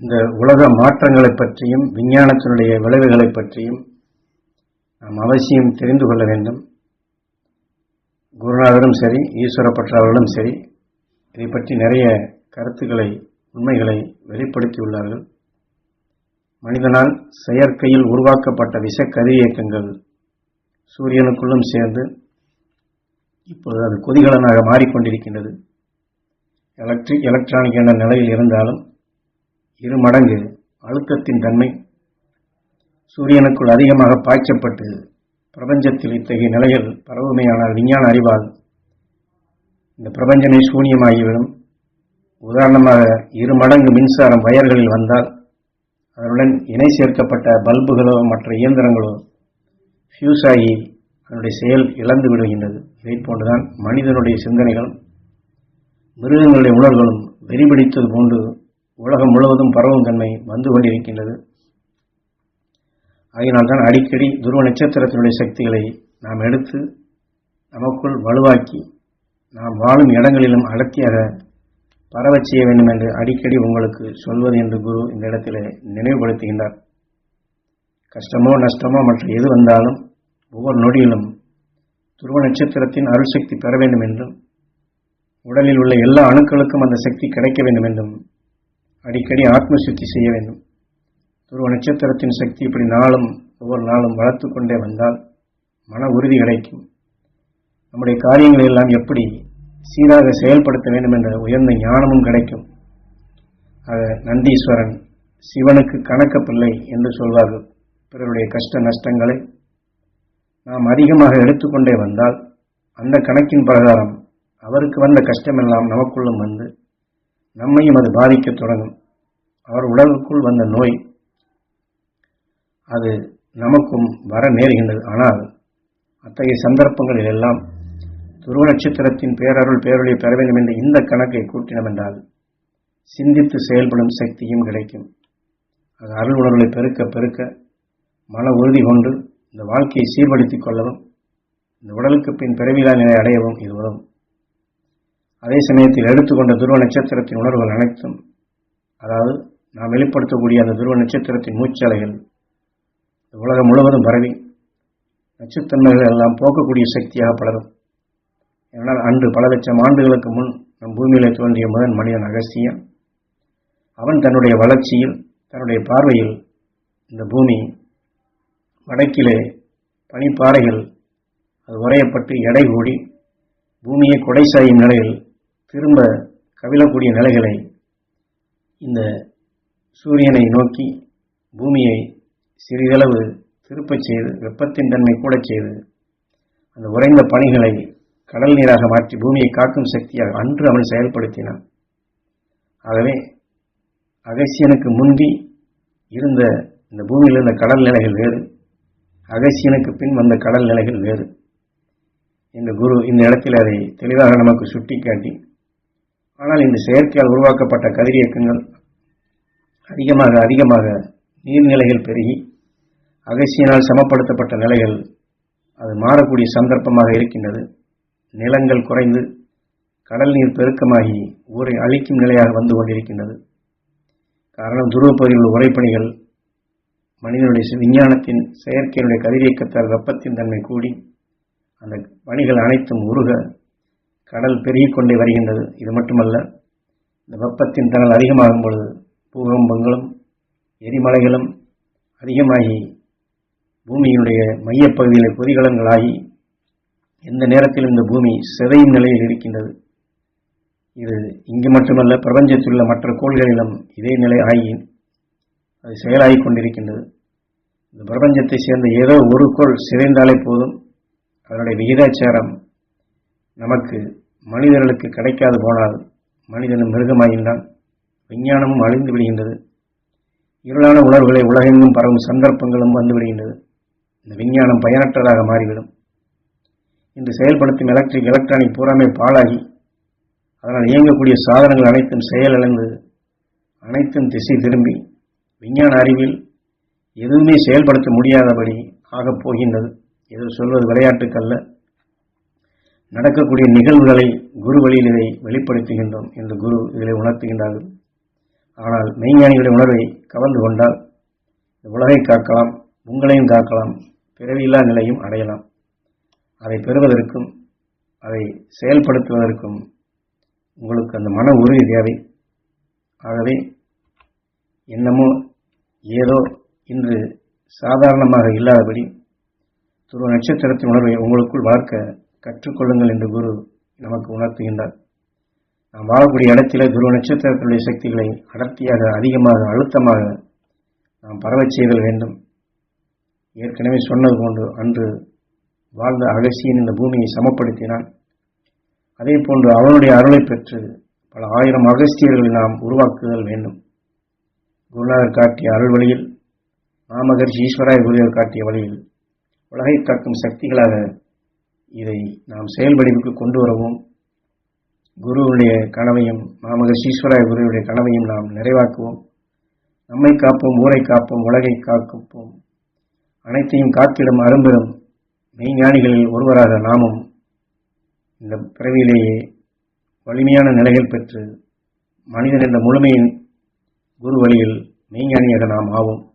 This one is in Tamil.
இந்த உலக மாற்றங்களை பற்றியும் விஞ்ஞானத்தினுடைய விளைவுகளை பற்றியும் நாம் அவசியம் தெரிந்து கொள்ள வேண்டும். குருநாதரும் சரி ஈஸ்வரப்பற்றவர்களும் சரி இதை பற்றி நிறைய கருத்துக்களை உண்மைகளை வெளிப்படுத்தியுள்ளார்கள். மனிதனால் செயற்கையில் உருவாக்கப்பட்ட விஷ கதிரியக்கங்கள் சூரியனுக்குள்ளும் சேர்ந்து இப்பொழுது அது கொதிகலனாக மாறிக்கொண்டிருக்கின்றது. எலக்ட்ரிக் எலக்ட்ரானிக் என்ற நிலையில் இருந்தாலும் இரு மடங்கு அழுத்தத்தின் தன்மை. சூரியனுக்குள் அதிகமாக பாய்ச்சப்பட்டு பிரபஞ்சத்தில் இத்தகைய நிலைகள் பரவுமையானால் விஞ்ஞான அறிவால் இந்த பிரபஞ்சமே சூனியமாகிவிடும். உதாரணமாக இரு மடங்கு மின்சாரம் வயர்களில் வந்தால் அதனுடன் இணை சேர்க்கப்பட்ட பல்புகளோ மற்ற இயந்திரங்களோ ஃபியூஸ் ஆகி அதனுடைய செயல் இழந்து விடுகின்றது. இதை போன்றுதான் மனிதனுடைய சிந்தனைகளும் மிருகங்களுடைய உணர்வுகளும் வெறிபிடித்தது போன்று உலகம் முழுவதும் பரவும் தன்மை வந்து கொண்டிருக்கின்றது. அதனால்தான் அடிக்கடி துருவ நட்சத்திரத்தினுடைய சக்திகளை நாம் எடுத்து நமக்குள் வலுவாக்கி நாம் வாழும் இடங்களிலும் அடர்த்தியாக பரவச் செய்ய வேண்டும் என்று அடிக்கடி உங்களுக்கு சொல்வது என்று குரு இந்த இடத்திலே நினைவுபடுத்துகின்றார். கஷ்டமோ நஷ்டமோ மற்ற எது வந்தாலும் ஒவ்வொரு நொடியிலும் துருவ நட்சத்திரத்தின் அருள் சக்தி பெற வேண்டும் என்றும் உடலில் உள்ள எல்லா அணுக்களுக்கும் அந்த சக்தி கிடைக்க வேண்டும் என்றும் அடிக்கடி ஆத்ம சுத்தி செய்ய வேண்டும். துருவ நட்சத்திரத்தின் சக்தி இப்படி நாளும் ஒவ்வொரு நாளும் வளர்த்து கொண்டே வந்தால் மன உறுதி கிடைக்கும். நம்முடைய காரியங்களை எல்லாம் எப்படி சீராக செயல்படுத்த வேண்டும் என்ற உயர்ந்த ஞானமும் கிடைக்கும். ஆக நந்தீஸ்வரன் சிவனுக்கு கணக்க பிள்ளை என்று சொல்வார்கள். பிறருடைய கஷ்ட நஷ்டங்களை நாம் அதிகமாக எடுத்துக்கொண்டே வந்தால் அந்த கணக்கின் பிரகாரம் அவருக்கு வந்த கஷ்டமெல்லாம் நமக்குள்ளும் வந்து நம்மையும் அது பாதிக்கத் தொடங்கும். அவர் உடலுக்குள் வந்த நோய் அது நமக்கும் வர நேருகின்றது. ஆனால் அத்தகைய சந்தர்ப்பங்களில் எல்லாம் துருவ நட்சத்திரத்தின் பேரருள் பேரொழியை பெற வேண்டும் என்ற இந்த கணக்கை கூட்டினோம் என்றால் சிந்தித்து செயல்படும் சக்தியும் கிடைக்கும். அது அருள் உணர்வுகளை பெருக்க பெருக்க மன உறுதி கொண்டு இந்த வாழ்க்கையை சீர்படுத்திக் கொள்ளவும் இந்த உடலுக்கு பின் பிறவிலா நிலை அடையவும் இது உதவும். அதே சமயத்தில் எடுத்துக்கொண்ட துருவ நட்சத்திரத்தின் உணர்வுகள் அனைத்தும் அதாவது நாம் வெளிப்படுத்தக்கூடிய அந்த துருவ நட்சத்திரத்தின் மூச்சலைகள் உலகம் முழுவதும் பரவி நச்சுத்தன்மைகள் எல்லாம் போக்கக்கூடிய சக்தியாக பலரும். ஏனால் அன்று பல லட்சம் ஆண்டுகளுக்கு முன் நம் பூமியில் தோன்றிய முதன் மனிதன் அகஸ்தியன். அவன் தன்னுடைய வளர்ச்சியில் தன்னுடைய பார்வையில் இந்த பூமி வடக்கிலே பனிப்பாறைகள் அது உரையப்பட்டு எடை கூடி பூமியை கொடை சாயும் நிலையில் திரும்ப கவிழக்கூடிய நிலைகளை இந்த சூரியனை நோக்கி பூமியை சிறிதளவு திருப்பச் செய்து வெப்பத்தின் தன்மை கூட செய்து அந்த உறைந்த பணிகளை கடல் நீராக மாற்றி பூமியை காக்கும் சக்தியாக அன்று அவன் செயல்படுத்தினான். ஆகவே அகசியனுக்கு முந்தி இருந்த இந்த பூமியில் இருந்த கடல் நிலைகள் வேறு அகசியனுக்கு பின் வந்த கடல் நிலைகள் வேறு. இந்த குரு இந்த இடத்தில் அதை தெளிவாக நமக்கு சுட்டிக்காட்டி ஆனால் இந்த செயற்கையால் உருவாக்கப்பட்ட கதிரியக்கங்கள் அதிகமாக அதிகமாக நீர்நிலைகள் பெருகி அகசியினால் சமப்படுத்தப்பட்ட நிலைகள் அது மாறக்கூடிய சந்தர்ப்பமாக இருக்கின்றது. நிலங்கள் குறைந்து கடல் நீர் பெருக்கமாகி ஊரை அழிக்கும் நிலையாக வந்து கொண்டிருக்கின்றது. காரணம் துருவப்பகுதியில் உள்ள உரைப்பணிகள் மனிதனுடைய விஞ்ஞானத்தின் செயற்கையினுடைய கதிரியக்கத்தால் வெப்பத்தின் தன்மை கூடி அந்த பணிகள் அனைத்தும் உருக கடல் பெருகிக் கொண்டே வருகின்றது. இது மட்டுமல்ல இந்த வெப்பத்தின் தணல் அதிகமாகும் பொழுது பூகம்பங்களும் எரிமலைகளும் அதிகமாகி பூமியினுடைய மையப்பகுதியில் கொதிகலன்களாகி எந்த நேரத்திலும் இந்த பூமி சிதையும் நிலையில் இருக்கின்றது. இது இங்கு மட்டுமல்ல பிரபஞ்சத்தில் உள்ள மற்ற கோள்களிலும் இதே நிலை ஆகி அது செயலாகிக் கொண்டிருக்கின்றது. இந்த பிரபஞ்சத்தை சேர்ந்த ஏதோ ஒரு கோள் சிதைந்தாலே போதும். அதனுடைய விகிதாச்சாரம் நமக்கு மனிதர்களுக்கு கிடைக்காது போனால் மனிதனும் மிருகமாகின்றான். விஞ்ஞானமும் அழிந்து விடுகின்றது. இருளான உணர்வுகளை உலகெங்கும் பரவும் சந்தர்ப்பங்களும் வந்து விடுகின்றது. இந்த விஞ்ஞானம் பயனற்றதாக மாறிவிடும். இன்று செயல்படுத்தும் எலக்ட்ரிக் எலக்ட்ரானிக் பூராமே பாழாகி அதனால் இயங்கக்கூடிய சாதனங்கள் அனைத்தும் செயலிழந்து அனைத்தும் திசை திரும்பி விஞ்ஞான அறிவில் எதுவுமே செயல்படுத்த முடியாதபடி ஆகப் போகின்றது. எது சொல்வது விளையாட்டுக்கல்ல நடக்கக்கூடிய நிகழ்வுகளை குரு வழியில் இதை வெளிப்படுத்துகின்றோம் என்று குரு இதில் உணர்த்துகின்றார்கள். ஆனால் மெய்ஞானிகளுடைய உணர்வை கவர்ந்து கொண்டால் இந்த உலகை காக்கலாம் உங்களையும் காக்கலாம் பிறவியில்லா நிலையும் அடையலாம். அதை பெறுவதற்கும் அதை செயல்படுத்துவதற்கும் உங்களுக்கு அந்த மன உறுதி தேவை. ஆகவே என்னமோ ஏதோ இன்று சாதாரணமாக இல்லாதபடி துருவ நட்சத்திரத்தின் உணர்வை உங்களுக்குள் வளர்க்க கற்றுக்கொள்ளுங்கள் என்று குரு நமக்கு உணர்த்துகின்றார். நாம் வாழக்கூடிய இடத்திலே குரு நட்சத்திரத்தினுடைய சக்திகளை அடர்த்தியாக அதிகமாக அழுத்தமாக நாம் பரவச் செய்தல் வேண்டும். ஏற்கனவே சொன்னது போன்று அன்று வாழ்ந்த அகசியன் இந்த பூமியை சமப்படுத்தினான். அதே போன்று அவனுடைய அருளை பெற்று பல ஆயிரம் அகஸ்தியர்களை நாம் உருவாக்குதல் வேண்டும். குருநாதர் காட்டிய அருள் வழியில் மாமகர்ஷி ஈஸ்வராய குருவர் காட்டிய வழியில் உலகை காக்கும் சக்திகளாக இதை நாம் செயல்படிவுக்கு கொண்டு வரவும் குருவுடைய கனவையும் மாமகர்ஷி குருவுடைய கனவையும் நாம் நிறைவாக்குவோம். நம்மை காப்போம் ஊரை காப்போம் உலகை காக்கப்போம் அனைத்தையும் காத்திடும் அரும்பெரும் மெய்ஞானிகளில் ஒருவராக நாமும் இந்த பிறவியிலேயே வலிமையான நிலைகள் பெற்று மனிதன் என்ற முழுமையின் குரு வழியில் மெய்ஞானியாக நாம் ஆவோம்.